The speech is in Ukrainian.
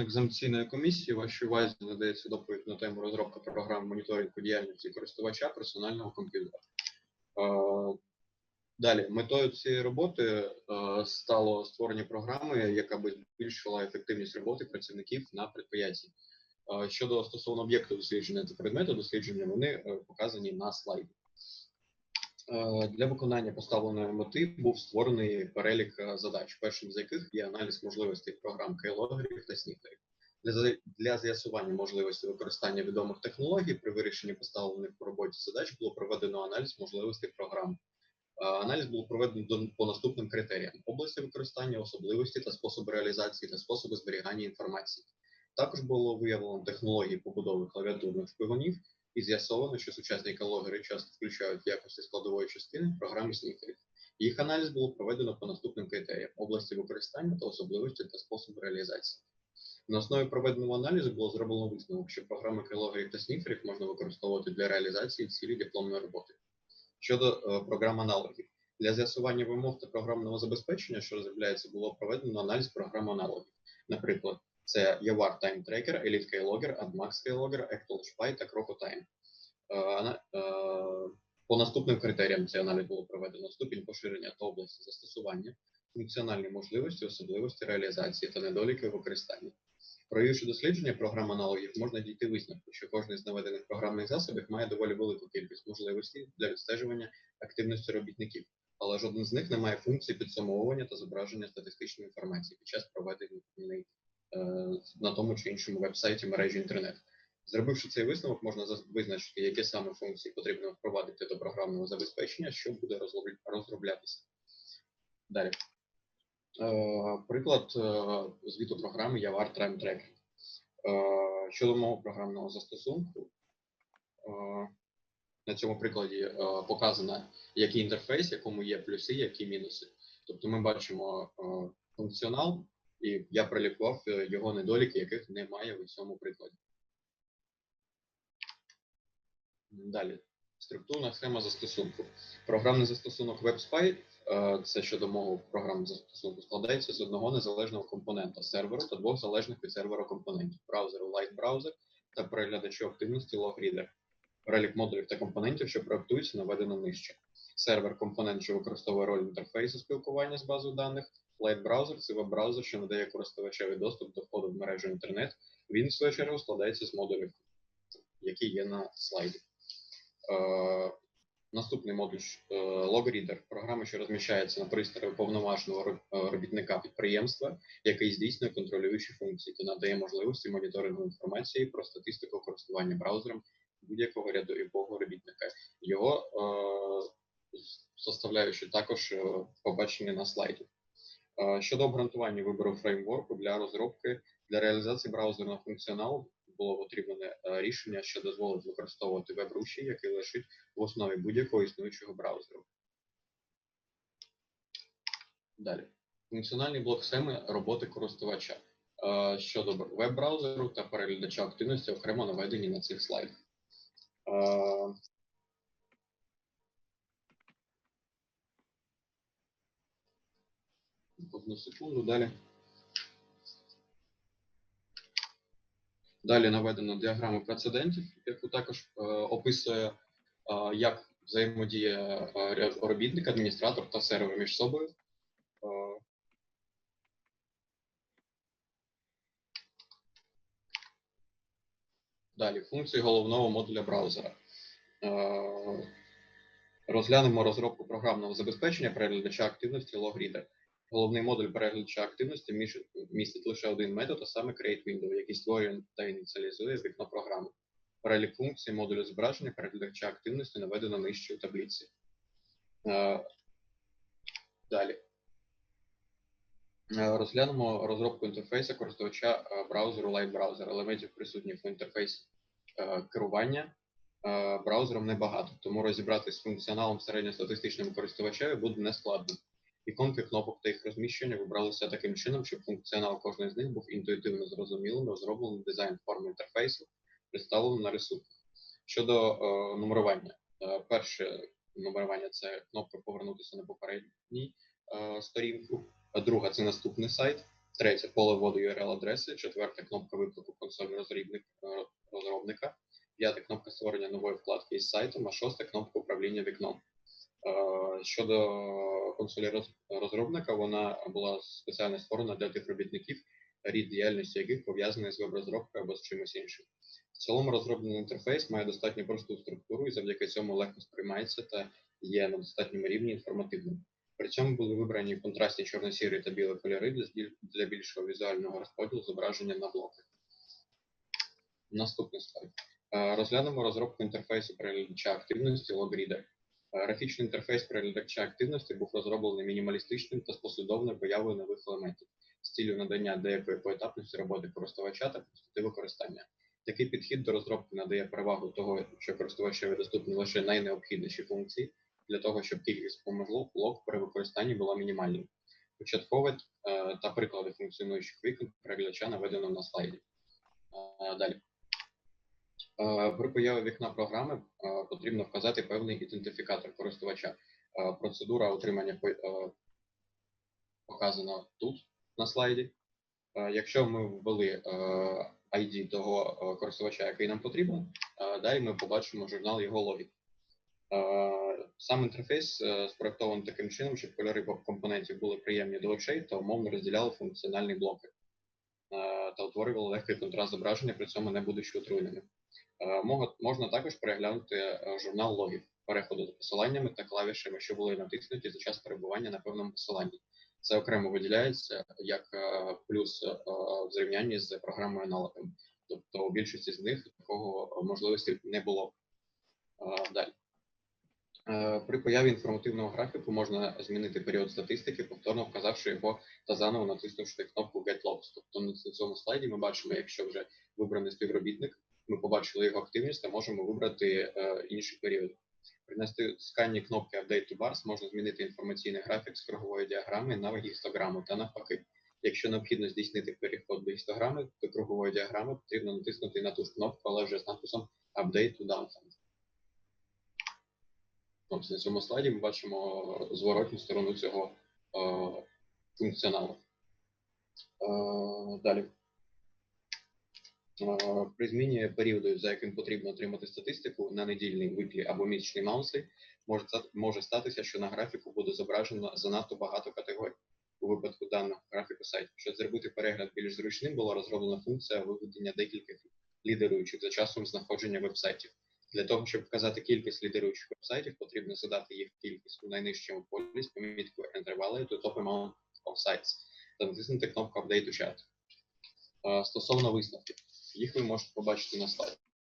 член екзаменаційної комісії, вашій увазі надається доповідь на тему розробка програм моніторингу діяльності користувача персонального комп'ютера. Далі, метою цієї роботи стало створення програми, яка би збільшила ефективність роботи працівників на. Е, Щодо стосовно об'єкту дослідження та предмету дослідження, вони е, показані на слайді. Е, Для виконання поставленої мети був створений перелік е, задач, першим з яких є аналіз можливостей програм кейлогерів та сніферів. Для, з'ясування можливості використання відомих технологій при вирішенні поставлених по роботі задач було проведено аналіз можливостей програм. Е, Аналіз був проведений до- по наступним критеріям: області використання, особливості та способи реалізації та способи зберігання інформації. Також було виявлено технології побудови клавіатурних шпигунів і з'ясовано, що сучасні калогери часто включають якості складової частини програми снікерів. Їх аналіз було проведено по наступним критеріям: області використання та особливості та способи реалізації. На основі проведеного аналізу було зроблено висновок, що програми калогерів та сніферів можна використовувати для реалізації цілі дипломної роботи. Щодо е, програм аналогів, для з'ясування вимог та програмного забезпечення, що розробляється, було проведено аналіз програм аналогів. Наприклад, це Yawar Time Tracker, Elite Keylogger, AdMax Keylogger, Spy та CrocoTime. Е, е, По наступним критеріям цей аналіз було проведено ступінь поширення та області застосування, функціональні можливості, особливості реалізації та недоліки використання. Провівши дослідження програм аналогів, можна дійти висновку, що кожен з наведених програмних засобів має доволі велику кількість можливостей для відстежування активності робітників, але жоден з них не має функції підсумовування та зображення статистичної інформації під час проведення на тому чи іншому веб-сайті мережі інтернет. Зробивши цей висновок, можна визначити, які саме функції потрібно впровадити до програмного забезпечення, що буде розроблятися. Далі. Е, Приклад е, звіту програми Yavar Time Tracker. Е, Щодо мого програмного застосунку, на цьому прикладі показано, який інтерфейс, якому є плюси, які мінуси. Тобто ми бачимо функціонал, і я пролікував е, його недоліки, яких немає у цьому прикладі. Далі. Структурна схема застосунку. Програмний застосунок WebSpy е, це щодо мого програмного застосунку складається з одного незалежного компонента серверу та двох залежних від сервера компонентів браузеру Light Browser та переглядачу активності LogReader. Перелік модулів та компонентів, що проектуються, наведено нижче. Сервер компонент, що використовує роль інтерфейсу спілкування з базою даних. Light Browser – це веб-браузер, що надає користувачеві доступ до входу в мережу інтернет. Він, в свою чергу, складається з модулів, які є на слайді. Е, Наступний модуль е, LogReader – програма, що розміщається на пристрої повноваженого е, робітника підприємства, який здійснює контролюючі функції та надає можливості моніторингу інформації про статистику користування браузером будь-якого рядового робітника. Його е, составляючі також е, побачені на слайді. Е, Щодо обґрунтування вибору фреймворку для розробки для реалізації браузерного функціоналу було потрібне е, рішення, що дозволить використовувати веб-руші, який лежить в основі будь-якого існуючого браузеру. Далі. Функціональний блок схеми роботи користувача. Е, Щодо веб-браузеру та переглядача активності окремо наведені на цих слайдах. Е, Одну секунду, далі. Далі наведено діаграму прецедентів, яку також е, описує, е, як взаємодіє е, робітник, адміністратор та сервер між собою. Далі функції головного модуля браузера. Розглянемо розробку програмного забезпечення переглядача активності LogReader. Головний модуль переглядача активності містить лише один метод, а саме createWindow, який створює та ініціалізує вікно програми. Перелік функцій модулю зображення переглядача активності наведено нижче у таблиці. Е, Далі. Е, Розглянемо розробку інтерфейсу користувача е, браузеру Light Browser. Елементів присутніх в інтерфейсі керування браузером небагато, тому розібратися з функціоналом середньостатистичним користувачеві буде нескладно. Іконки кнопок та їх розміщення вибралися таким чином, щоб функціонал кожної з них був інтуїтивно зрозумілим, розроблений дизайн форми інтерфейсу, представлений на рисунках. Щодо е, нумерування, Е, перше нумерування це кнопка повернутися на попередній е, сторінку, друга це наступний сайт, Третє поле вводу URL адреси. Четверте кнопка виклику консоль е, розробника. П'яте кнопка створення нової вкладки із сайтом, а шосте кнопка управління вікном. Е, Щодо консолі розробника, вона була спеціально створена для тих робітників, рід діяльності яких пов'язаний з веб-розробкою або з чимось іншим. В цілому розроблений інтерфейс має достатньо просту структуру і завдяки цьому легко сприймається та є на достатньому рівні інформативним. При цьому були вибрані контрастні чорно-сірі та білі кольори для, більшого візуального розподілу зображення на блоки. Наступний слайд. Е, Розглянемо розробку інтерфейсу переглядача активності LogReader. Графічний інтерфейс переглядача активності був розроблений мінімалістичним та з послідовною появою нових елементів з цілею надання деякої поетапності роботи користувача та простоти використання. Такий підхід до розробки надає перевагу того, що користувачеві доступні лише найнеобхідніші функції для того, щоб кількість помилок при використанні була мінімальною. Початкове е, та приклади функціонуючих вікон переглядача наведено на слайді. Е, Далі. При появі вікна програми потрібно вказати певний ідентифікатор користувача. Процедура отримання показана тут на слайді. Якщо ми ввели ID того користувача, який нам потрібен, далі ми побачимо журнал його логік. Е, Сам інтерфейс е, спроектований таким чином, щоб кольори компонентів були приємні до очей та умовно розділяли функціональні блоки та утворювали легкий контраст зображення, при цьому не будучи отруєними. Е, Можна також переглянути е, журнал логів, переходу за посиланнями та клавішами, що були натиснуті за час перебування на певному посиланні. Це окремо виділяється як е, плюс в зрівнянні з програмою аналогом. Тобто у більшості з них такого можливості не було. Далі. При появі інформативного графіку можна змінити період статистики, повторно вказавши його та заново натиснувши кнопку Get Logs. Тобто на цьому слайді ми бачимо, якщо вже вибраний співробітник, ми побачили його активність та можемо вибрати е, інший період. При натисканні кнопки Update to Bars можна змінити інформаційний графік з кругової діаграми на гістограму та навпаки. Якщо необхідно здійснити переход до гістограми, до кругової діаграми потрібно натиснути на ту ж кнопку, але вже з надписом Update to Downfront. Ось на цьому слайді ми бачимо зворотню сторону цього е, функціоналу. Е, далі. При зміні періоду, за яким потрібно отримати статистику на недільний, виклі або місячний маунси, може, статися, що на графіку буде зображено занадто багато категорій. У випадку даного графіку сайту. Щоб зробити перегляд більш зручним, була розроблена функція виведення декількох лідеруючих за часом знаходження вебсайтів. Для того, щоб вказати кількість лідеруючих вебсайтів, потрібно задати їх кількість у найнижчому полі з поміткою Enter Value to Top Amount of Sites та натиснути кнопку Update to Chat. Стосовно висновків, їх ви можете побачити на слайді.